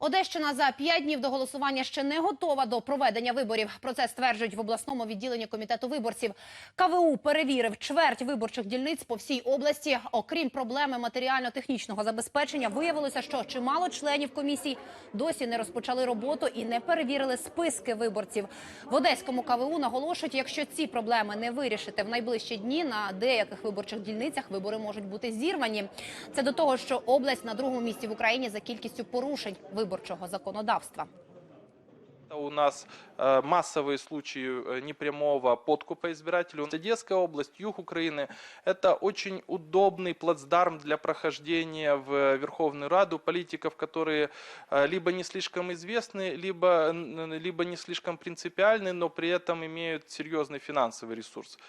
Одещина за п'ять днів до голосування ще не готова до проведення виборів. Про це стверджують в обласному відділенні комітету виборців. КВУ перевірив чверть виборчих дільниць по всій області. Окрім проблеми матеріально-технічного забезпечення, виявилося, що чимало членів комісій досі не розпочали роботу і не перевірили списки виборців. В одеському КВУ наголошують, якщо ці проблеми не вирішити в найближчі дні, на деяких виборчих дільницях вибори можуть бути зірвані. Це до того, що область на другому місці в Україні за кількістю порушень виборчого законодавства. Это у нас э, массовые случаи э, непрямого подкупа избирателю. Одесская область, юг Украины – это очень удобный плацдарм для прохождения в Верховную Раду политиков, которые э, либо не слишком известны, либо, н- либо не слишком принципиальны, но при этом имеют серьезный финансовый ресурс.